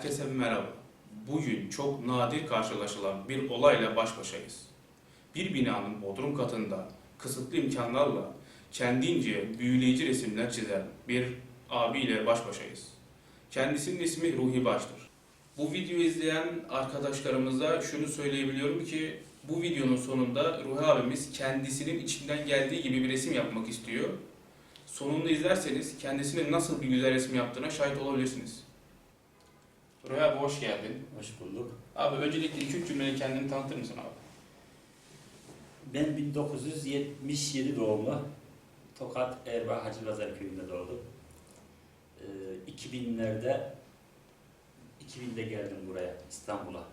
Herkese merhaba. Bugün çok nadir karşılaşılan bir olayla baş başayız. Bir binanın bodrum katında kısıtlı imkanlarla kendince büyüleyici resimler çizen bir abiyle baş başayız. Kendisinin ismi Ruhi Baş'tır. Bu videoyu izleyen arkadaşlarımıza şunu söyleyebiliyorum ki bu videonun sonunda Ruhi abimiz kendisinin içinden geldiği gibi bir resim yapmak istiyor. Sonunda izlerseniz kendisinin nasıl bir güzel resim yaptığına şahit olabilirsiniz. Ruhi abi hoş geldin. Hoş bulduk. Abi öncelikle iki üç cümleyle kendini tanıtır mısın abi? Ben 1977 doğumlu. Tokat Erbaa Hacı Pazar köyünde doğdum. Ee, 2000'lerde 2000'de geldim buraya İstanbul'a.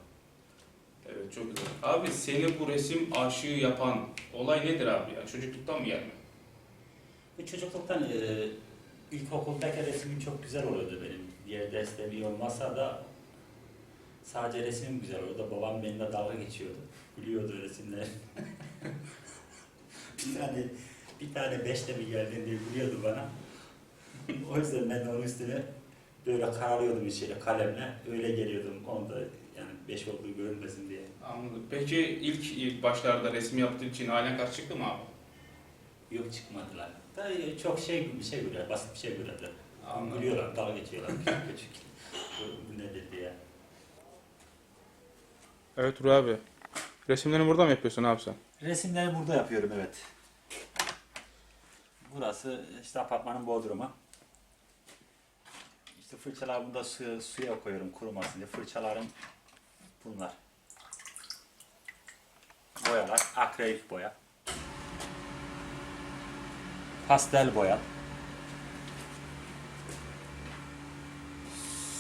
Evet çok güzel. Abi seni bu resim aşığı yapan olay nedir abi ya? Çocukluktan mı gelme? Bu çocukluktan e, ilkokuldaki resimim çok güzel oluyordu benim. Diğer derslerim iyi olmasa da sadece resimim güzel oluyordu. Babam benimle dalga geçiyordu. Gülüyordu resimler. bir tane bir tane beşle mi geldin diye gülüyordu bana. o yüzden ben onun üstüne böyle karalıyordum şeyle kalemle. Öyle geliyordum. Onu da yani beş olduğu görünmesin diye. Anladım. Peki ilk, ilk başlarda resim yaptığın için ailen karşı çıktı mı abi? Yok çıkmadılar. Da çok şey bir şey güler, basit bir şey gülerler. Anladım. Gülüyorlar, dalga geçiyorlar. Küçük. Bu, nedir diye. Evet Ruhi abi. Resimlerini burada mı yapıyorsun abi sen? Resimleri burada yapıyorum evet. Burası işte apartmanın bodrumu. İşte fırçalar bunda su, suya koyuyorum kurumasın diye. Fırçalarım bunlar. Boyalar, akrilik boya. Pastel boya.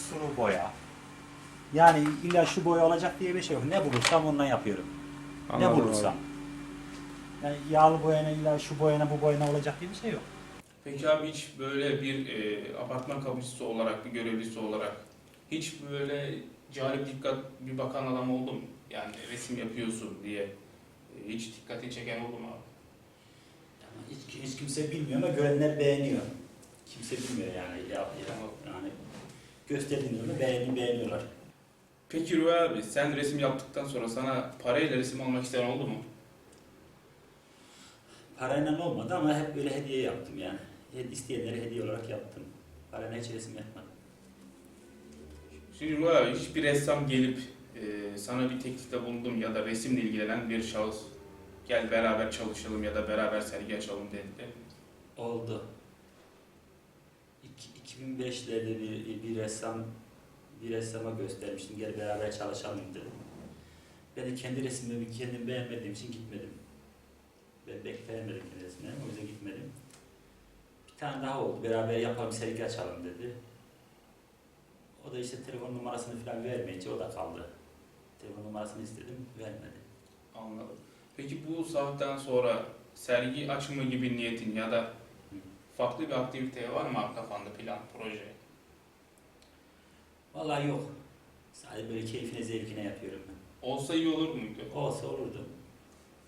Sulu boya. Yani illa şu boya olacak diye bir şey yok. Ne bulursam ondan yapıyorum. ne Anladım bulursam. abi. Yani yağlı boyana illa şu boyana bu boyana olacak diye bir şey yok. Peki abi hiç böyle bir e, apartman kapıcısı olarak, bir görevlisi olarak hiç böyle cari dikkat bir bakan adam oldu mu? Yani resim yapıyorsun diye e, hiç dikkatini çeken oldu mu abi? Yani hiç, hiç kimse bilmiyor ama görenler beğeniyor. Kimse bilmiyor yani. Ya, ya, yani gösterdiğinde beğeni, beğeniyorlar. Peki Ruhi abi sen resim yaptıktan sonra sana parayla resim almak isteyen oldu mu? Parayla olmadı ama hep böyle hediye yaptım yani. İsteyenlere hediye olarak yaptım. Parayla hiç resim yapmadım. Şimdi Ruhi abi hiçbir ressam gelip e, sana bir teklifte bulundum ya da resimle ilgilenen bir şahıs gel beraber çalışalım ya da beraber sergi açalım dedi. Oldu. İki- 2005'lerde bir, bir ressam bir ressama göstermiştim. Gel beraber çalışalım dedim. Ben de kendi resmimi kendim beğenmediğim için gitmedim. Ben pek beğenmedim kendi resimlerimi, o yüzden gitmedim. Bir tane daha oldu. Beraber yapalım, sergi açalım dedi. O da işte telefon numarasını falan vermeyince o da kaldı. Telefon numarasını istedim, vermedi. Anladım. Peki bu saatten sonra sergi açma gibi niyetin ya da farklı bir aktivite var mı kafanda plan, proje? Vallahi yok. Sadece böyle keyfine, zevkine yapıyorum ben. Olsa iyi olur muydu? Olsa olurdu.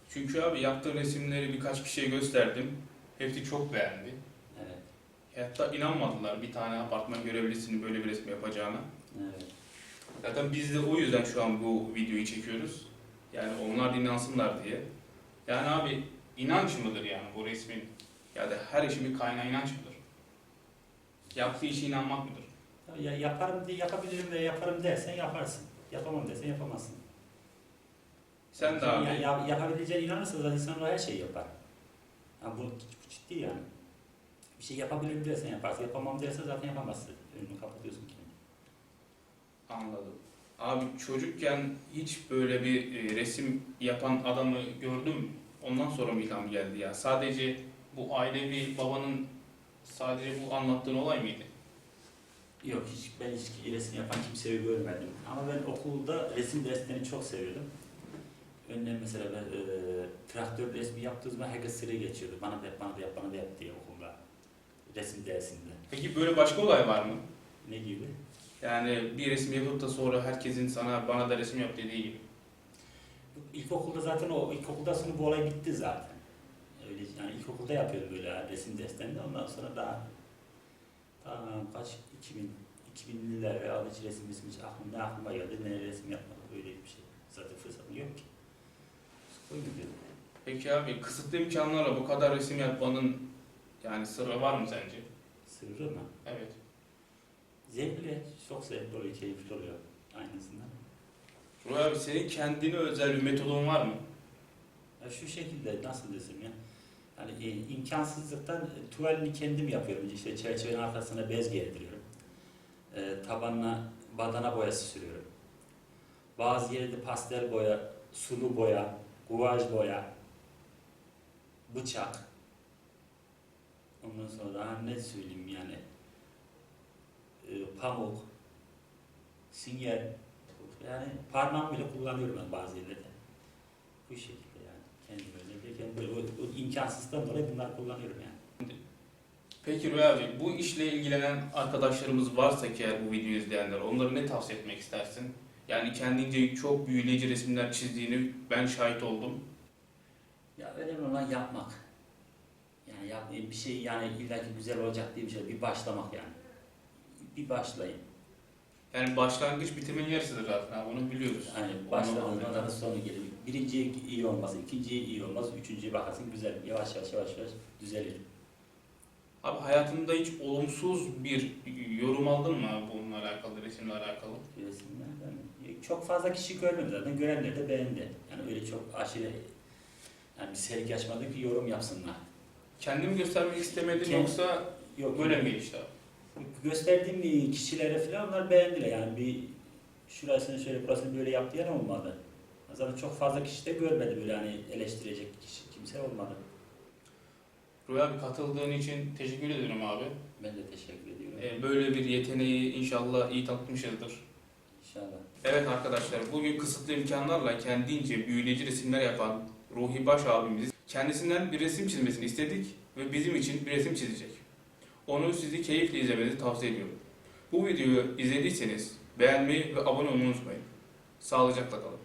Çünkü abi yaptığın resimleri birkaç kişiye gösterdim. Hepsi çok beğendi. Evet, Hatta inanmadılar bir tane apartman görevlisinin böyle bir resim yapacağına. evet. Zaten biz de o yüzden şu an bu videoyu çekiyoruz. Yani onlar inansınlar diye. Yani abi inanç mıdır yani bu resmin? Ya da her işin bir kaynağı inanç mıdır? Yaptığı işe inanmak mıdır? Ya yaparım diye yapabilirim ve yaparım dersen yaparsın. Yapamam dersen yapamazsın. Sen de abi Ya, ya, yapabileceğine inanırsan zaten insan her şeyi yapar. Ya bu, bu ciddi yani. Bir şey yapabilirim dersen yaparsın. Yapamam dersen zaten yapamazsın. Önünü kapatıyorsun kendini. anladım. Abi çocukken hiç böyle bir e, resim yapan adamı gördüm. Ondan sonra mı ilham geldi ya? Sadece bu ailevi babanın sadece bu anlattığın olay mıydı? Yok hiç ben hiç resim yapan kimseyi görmedim. Ama ben okulda resim derslerini çok seviyordum. Önüne mesela ben e, traktör resmi yaptığı zaman herkes sıraya geçiyordu. Bana da yap, bana da yap, bana da yap diye okulda. Resim dersinde. Peki böyle başka olay var mı? Ne gibi? Yani bir resim yapıp da sonra herkesin sana bana da resim yap dediği gibi. İlkokulda zaten o ilkokulda sonra bu olay bitti zaten. Öyle yani ilkokulda yapıyordum böyle resim derslerinde. Ondan sonra daha daha kaç 2000 2000'liler ve alıcı resim resim hiç aklım, ne aklıma geldi ne resim yapmadım öyle bir şey. Zaten fırsatım yok ki. Koydum dedim. Peki abi kısıtlı imkanlarla bu kadar resim yapmanın yani sırrı var mı sence? Sırrı mı? Evet. Zevkli, çok zevkli oluyor, keyifli oluyor aynısından. Ruhi abi senin kendine özel bir metodun var mı? Ya şu şekilde nasıl desem ya. Yani e, imkansızlıktan e, tuvalini kendim yapıyorum. İşte çerçevenin arkasına bez gerdiriyorum. E, tabanına badana boyası sürüyorum. Bazı yerde pastel boya, sulu boya, guvaj boya, bıçak. Ondan sonra daha ne söyleyeyim yani. E, pamuk, sinyal. Yani parmağımı bile kullanıyorum ben bazı yerlerde. Bu şekilde yani. Kendim özellikle kendim böyle o, o imkansızdan dolayı bunları kullanıyorum yani. Peki Ruhi abi bu işle ilgilenen arkadaşlarımız varsa ki eğer bu videoyu izleyenler onlara ne tavsiye etmek istersin? Yani kendince çok büyüleyici resimler çizdiğini ben şahit oldum. Ya önemli olan yapmak. Yani yap, bir şey yani illaki güzel olacak diye bir şey bir başlamak yani. Bir başlayın. Yani başlangıç bitimin yarısıdır zaten abi onu biliyoruz. Yani başladığında da sonu gelir. Birinciye iyi olmaz, ikinciye iyi olmaz, üçüncüye bakarsın güzel. Yavaş yavaş yavaş yavaş düzelir. Abi hayatında hiç olumsuz bir yorum aldın mı abi bununla alakalı, resimle alakalı? Resimlerden. Çok fazla kişi görmedi zaten. Görenler de beğendi. Yani öyle çok aşırı yani bir sergi açmadı ki yorum yapsınlar. Kendimi göstermek istemedin Kend- yoksa Yok böyle mi abi? gösterdiğim kişilere falan onlar beğendiler yani bir şurasını şöyle burasını böyle yap diyen olmadı. Zaten çok fazla kişi de görmedi böyle hani eleştirecek kişi kimse olmadı. Ruhi abi katıldığın için teşekkür ederim abi. Ben de teşekkür ediyorum. Ee, Böyle bir yeteneği inşallah iyi tanıtmışızdır. İnşallah. Evet arkadaşlar bugün kısıtlı imkanlarla kendince büyüleyici resimler yapan Ruhi Baş abimiz kendisinden bir resim çizmesini istedik ve bizim için bir resim çizecek. Onu sizi keyifle izlemenizi tavsiye ediyorum. Bu videoyu izlediyseniz beğenmeyi ve abone olmayı unutmayın. Sağlıcakla kalın.